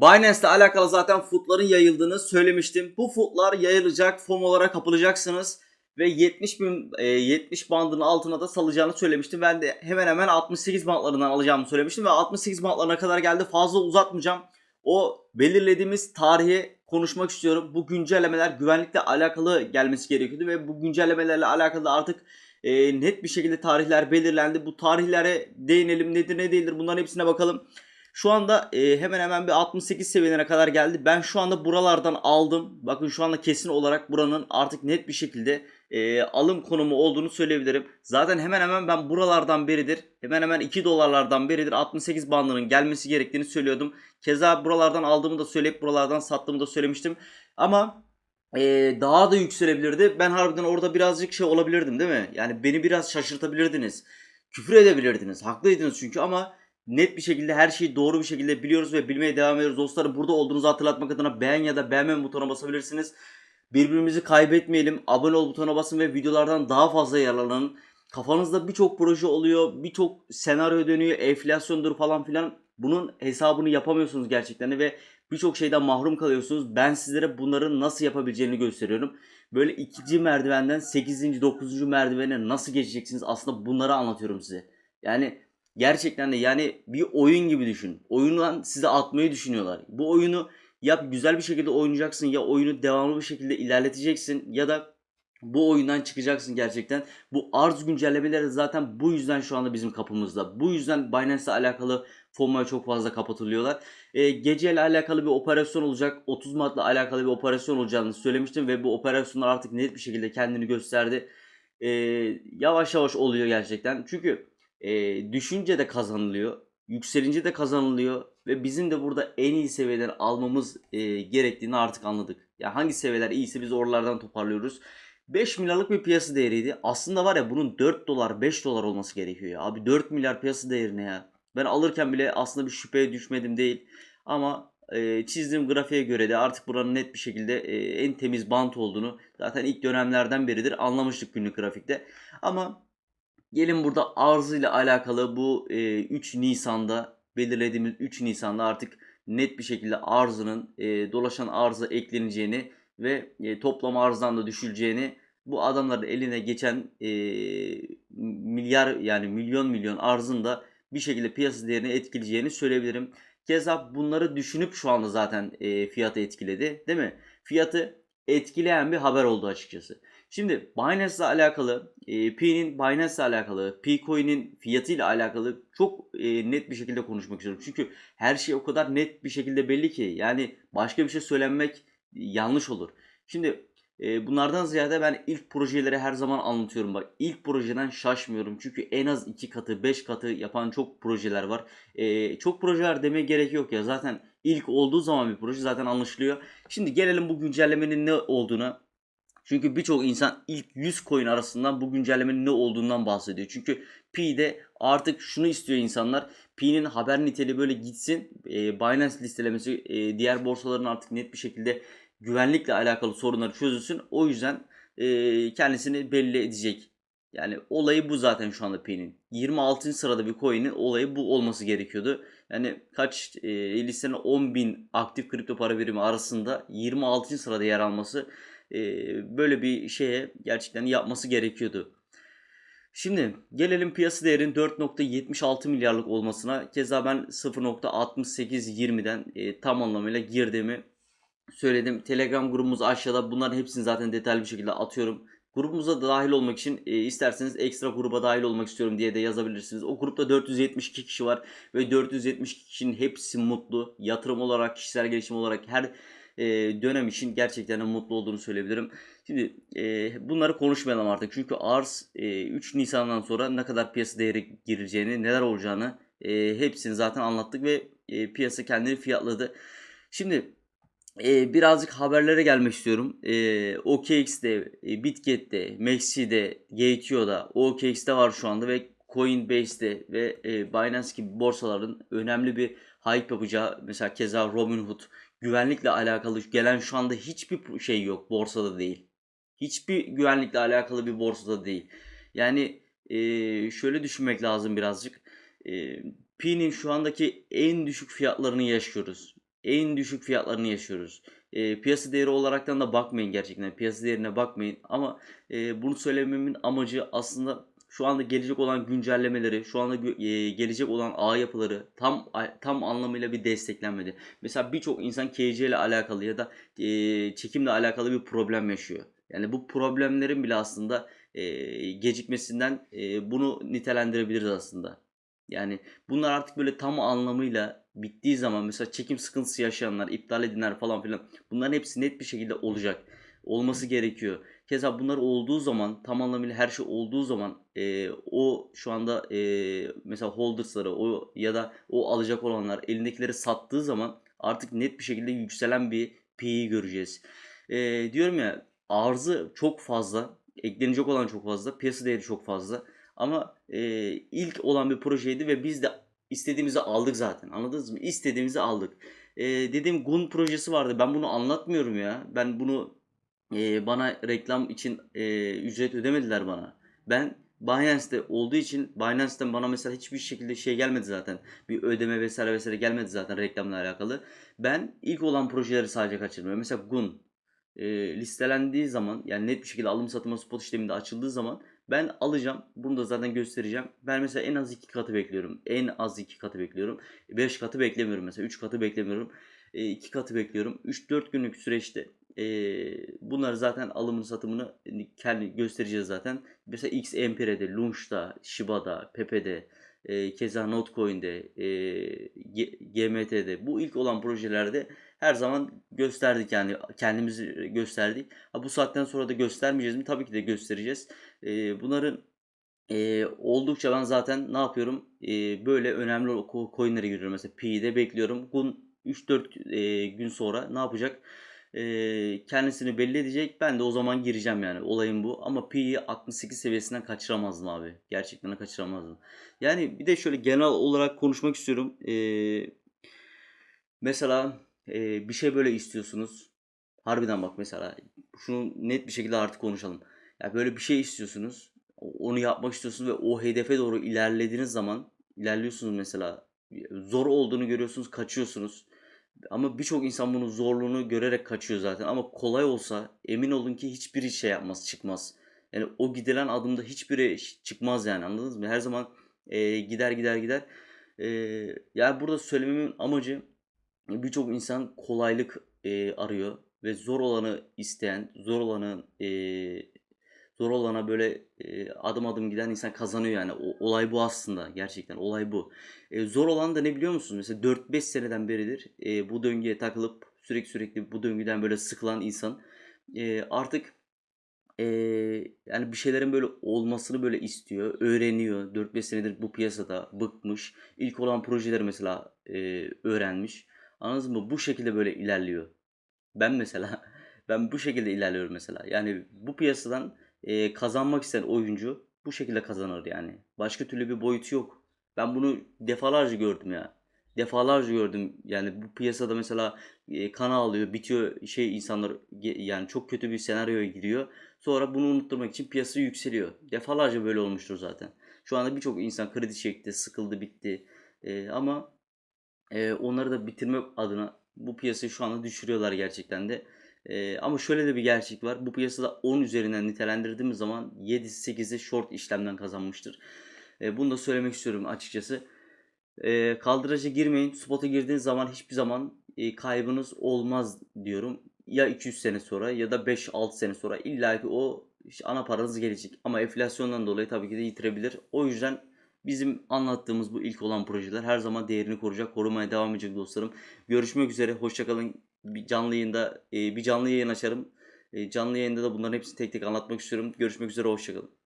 Binance ile alakalı zaten footların yayıldığını söylemiştim. Bu footlar yayılacak, form olarak kapılacaksınız ve 70 bin, e, 70 bandının altına da salacağını söylemiştim. Ben de hemen hemen 68 bandlarından alacağımı söylemiştim ve 68 bandlarına kadar geldi. Fazla uzatmayacağım. O belirlediğimiz tarihi konuşmak istiyorum. Bu güncellemeler güvenlikle alakalı gelmesi gerekiyordu ve bu güncellemelerle alakalı artık e, net bir şekilde tarihler belirlendi. Bu tarihlere değinelim nedir ne değildir bunların hepsine bakalım. Şu anda e, hemen hemen bir 68 seviyelerine kadar geldi. Ben şu anda buralardan aldım. Bakın şu anda kesin olarak buranın artık net bir şekilde e, alım konumu olduğunu söyleyebilirim. Zaten hemen hemen ben buralardan beridir. Hemen hemen 2 dolarlardan beridir 68 bandının gelmesi gerektiğini söylüyordum. Keza buralardan aldığımı da söyleyip buralardan sattığımı da söylemiştim. Ama e, daha da yükselebilirdi. Ben harbiden orada birazcık şey olabilirdim değil mi? Yani beni biraz şaşırtabilirdiniz. Küfür edebilirdiniz. Haklıydınız çünkü ama net bir şekilde her şeyi doğru bir şekilde biliyoruz ve bilmeye devam ediyoruz. Dostlarım burada olduğunuzu hatırlatmak adına beğen ya da beğenmem butonuna basabilirsiniz. Birbirimizi kaybetmeyelim. Abone ol butonuna basın ve videolardan daha fazla yararlanın. Kafanızda birçok proje oluyor, birçok senaryo dönüyor, enflasyondur falan filan. Bunun hesabını yapamıyorsunuz gerçekten ve birçok şeyden mahrum kalıyorsunuz. Ben sizlere bunların nasıl yapabileceğini gösteriyorum. Böyle ikinci merdivenden 8. 9. merdivene nasıl geçeceksiniz aslında bunları anlatıyorum size. Yani gerçekten de yani bir oyun gibi düşün. Oyundan size atmayı düşünüyorlar. Bu oyunu ya güzel bir şekilde oynayacaksın ya oyunu devamlı bir şekilde ilerleteceksin ya da bu oyundan çıkacaksın gerçekten. Bu arz güncellemeleri zaten bu yüzden şu anda bizim kapımızda. Bu yüzden Binance'le alakalı FOMO'ya çok fazla kapatılıyorlar. E, geceyle alakalı bir operasyon olacak. 30 Mart'la alakalı bir operasyon olacağını söylemiştim ve bu operasyonlar artık net bir şekilde kendini gösterdi. E, yavaş yavaş oluyor gerçekten. Çünkü e, düşünce de kazanılıyor. Yükselince de kazanılıyor ve bizim de burada en iyi seviyeleri almamız e, gerektiğini artık anladık. Ya hangi seviyeler iyiyse biz oralardan toparlıyoruz. 5 milyarlık bir piyasa değeriydi. Aslında var ya bunun 4 dolar 5 dolar olması gerekiyor ya. Abi 4 milyar piyasa değerine ya. Ben alırken bile aslında bir şüpheye düşmedim değil. Ama e, çizdiğim grafiğe göre de artık buranın net bir şekilde e, en temiz bant olduğunu zaten ilk dönemlerden beridir anlamıştık günlük grafikte. Ama gelin burada arzıyla alakalı bu e, 3 Nisan'da belirlediğimiz 3 Nisan'da artık net bir şekilde arzının e, dolaşan arıza ekleneceğini ve e, toplam arzdan da düşüleceğini bu adamların eline geçen e, milyar yani milyon milyon arzın da bir şekilde piyasa değerini etkileyeceğini söyleyebilirim. Keza bunları düşünüp şu anda zaten e, fiyatı etkiledi değil mi? Fiyatı etkileyen bir haber oldu açıkçası. Şimdi Binance ile alakalı, e, P'nin Binance ile alakalı, P-Coin'in fiyatıyla alakalı çok e, net bir şekilde konuşmak istiyorum. Çünkü her şey o kadar net bir şekilde belli ki yani başka bir şey söylenmek yanlış olur. Şimdi e, bunlardan ziyade ben ilk projeleri her zaman anlatıyorum. Bak ilk projeden şaşmıyorum. Çünkü en az 2 katı 5 katı yapan çok projeler var. E, çok projeler demeye gerek yok ya. Zaten ilk olduğu zaman bir proje zaten anlaşılıyor. Şimdi gelelim bu güncellemenin ne olduğuna. Çünkü birçok insan ilk 100 coin arasından bu güncellemenin ne olduğundan bahsediyor. Çünkü P'de artık şunu istiyor insanlar. P'nin haber niteliği böyle gitsin. E, Binance listelemesi e, diğer borsaların artık net bir şekilde güvenlikle alakalı sorunları çözülsün. O yüzden e, kendisini belli edecek. Yani olayı bu zaten şu anda P'nin. 26. sırada bir coin'in olayı bu olması gerekiyordu. Yani kaç e, listenin 10.000 aktif kripto para birimi arasında 26. sırada yer alması e, böyle bir şeye gerçekten yapması gerekiyordu. Şimdi gelelim piyasa değerinin 4.76 milyarlık olmasına. Keza ben 0.6820'den e, tam anlamıyla girdiğimi söyledim. Telegram grubumuz aşağıda. Bunların hepsini zaten detaylı bir şekilde atıyorum. Grubumuza da dahil olmak için e, isterseniz ekstra gruba dahil olmak istiyorum diye de yazabilirsiniz. O grupta 472 kişi var ve 472 kişinin hepsi mutlu. Yatırım olarak, kişisel gelişim olarak her dönem için gerçekten mutlu olduğunu söyleyebilirim. Şimdi bunları konuşmayalım artık. Çünkü arz e, 3 Nisan'dan sonra ne kadar piyasa değeri gireceğini, neler olacağını hepsini zaten anlattık ve e, piyasa kendini fiyatladı. Şimdi birazcık haberlere gelmek istiyorum. E, OKX'de, Bitget'te, Maxi'de, Gateo'da, OKX'de var şu anda ve Coinbase'de ve e, Binance gibi borsaların önemli bir hype yapacağı mesela keza Robinhood güvenlikle alakalı gelen şu anda hiçbir şey yok borsada değil. Hiçbir güvenlikle alakalı bir borsada değil. Yani e, şöyle düşünmek lazım birazcık. E, P'nin şu andaki en düşük fiyatlarını yaşıyoruz. en düşük fiyatlarını yaşıyoruz. E, piyasa değeri olaraktan da bakmayın gerçekten. Piyasa değerine bakmayın. Ama e, bunu söylememin amacı aslında şu anda gelecek olan güncellemeleri, şu anda e, gelecek olan ağ yapıları tam tam anlamıyla bir desteklenmedi. Mesela birçok insan KC ile alakalı ya da e, çekimle alakalı bir problem yaşıyor. Yani bu problemlerin bile aslında e, gecikmesinden bunu nitelendirebiliriz aslında. Yani bunlar artık böyle tam anlamıyla bittiği zaman mesela çekim sıkıntısı yaşayanlar, iptal edenler falan filan bunların hepsi net bir şekilde olacak. Olması gerekiyor. Keza bunlar olduğu zaman tam anlamıyla her şey olduğu zaman e, o şu anda e, mesela holdersları o ya da o alacak olanlar elindekileri sattığı zaman artık net bir şekilde yükselen bir P'yi göreceğiz. E, diyorum ya arzı çok fazla, eklenecek olan çok fazla, piyasa değeri çok fazla. Ama e, ilk olan bir projeydi ve biz de istediğimizi aldık zaten. Anladınız mı? İstediğimizi aldık. E, dediğim Gun projesi vardı. Ben bunu anlatmıyorum ya. Ben bunu e, bana reklam için e, ücret ödemediler bana. Ben Binance'de olduğu için Binance'den bana mesela hiçbir şekilde şey gelmedi zaten. Bir ödeme vesaire vesaire gelmedi zaten reklamla alakalı. Ben ilk olan projeleri sadece kaçırmıyorum. Mesela Gun e, listelendiği zaman yani net bir şekilde alım satma spot işleminde açıldığı zaman ben alacağım. Bunu da zaten göstereceğim. Ben mesela en az 2 katı bekliyorum. En az 2 katı bekliyorum. 5 katı beklemiyorum mesela. 3 katı beklemiyorum. 2 katı bekliyorum. 3-4 günlük süreçte e, bunları zaten alımını satımını kendi göstereceğiz zaten. Mesela XMPR'de, Launch'ta, Shiba'da, Pepe'de, e, keza Notcoin'de, e, GMT'de bu ilk olan projelerde her zaman gösterdik yani kendimizi gösterdik. Ha, bu saatten sonra da göstermeyeceğiz mi? Tabii ki de göstereceğiz. E, bunların e, oldukça ben zaten ne yapıyorum? E, böyle önemli co- coinlere giriyorum. Mesela Pi'de bekliyorum. Gun 3-4 e, gün sonra ne yapacak? E, kendisini belli edecek. Ben de o zaman gireceğim yani. Olayım bu. Ama Pi'yi 68 seviyesinden kaçıramazdım abi. Gerçekten kaçıramazdım. Yani bir de şöyle genel olarak konuşmak istiyorum. E, mesela e, bir şey böyle istiyorsunuz. Harbiden bak mesela şunu net bir şekilde artık konuşalım. Ya böyle bir şey istiyorsunuz. Onu yapmak istiyorsunuz ve o hedefe doğru ilerlediğiniz zaman ilerliyorsunuz mesela. Zor olduğunu görüyorsunuz, kaçıyorsunuz. Ama birçok insan bunun zorluğunu görerek kaçıyor zaten. Ama kolay olsa emin olun ki hiçbiri şey yapmaz, çıkmaz. Yani o gidilen adımda hiçbiri çıkmaz yani anladınız mı? Her zaman e, gider gider gider. E, yani burada söylememin amacı birçok insan kolaylık e, arıyor ve zor olanı isteyen, zor olanı e, zor olana böyle e, adım adım giden insan kazanıyor yani. O, olay bu aslında gerçekten olay bu. E, zor olan da ne biliyor musunuz? Mesela 4-5 seneden beridir e, bu döngüye takılıp sürekli sürekli bu döngüden böyle sıkılan insan e, artık e, yani bir şeylerin böyle olmasını böyle istiyor, öğreniyor. 4-5 senedir bu piyasada bıkmış. İlk olan projeleri mesela e, öğrenmiş. Anladınız mı? Bu şekilde böyle ilerliyor. Ben mesela ben bu şekilde ilerliyorum mesela. Yani bu piyasadan e, kazanmak isteyen oyuncu bu şekilde kazanır yani. Başka türlü bir boyutu yok. Ben bunu defalarca gördüm ya. Defalarca gördüm. Yani bu piyasada mesela e, kana alıyor, bitiyor şey insanlar yani çok kötü bir senaryoya giriyor. Sonra bunu unutturmak için piyasa yükseliyor. Defalarca böyle olmuştur zaten. Şu anda birçok insan kredi çekti, sıkıldı, bitti. E, ama e, onları da bitirmek adına bu piyasayı şu anda düşürüyorlar gerçekten de. E, ama şöyle de bir gerçek var. Bu piyasada 10 üzerinden nitelendirdiğimiz zaman 7'si 8'i short işlemden kazanmıştır. E, bunu da söylemek istiyorum açıkçası. E, kaldıraca girmeyin. Spot'a girdiğiniz zaman hiçbir zaman e, kaybınız olmaz diyorum. Ya 200 sene sonra ya da 5-6 sene sonra illaki o işte ana paranız gelecek. Ama enflasyondan dolayı tabii ki de yitirebilir. O yüzden bizim anlattığımız bu ilk olan projeler her zaman değerini koruyacak, korumaya devam edecek dostlarım. Görüşmek üzere. Hoşçakalın. Bir canlı yayında e, bir canlı yayın açarım. E, canlı yayında da bunların hepsini tek tek anlatmak istiyorum. Görüşmek üzere. Hoşçakalın.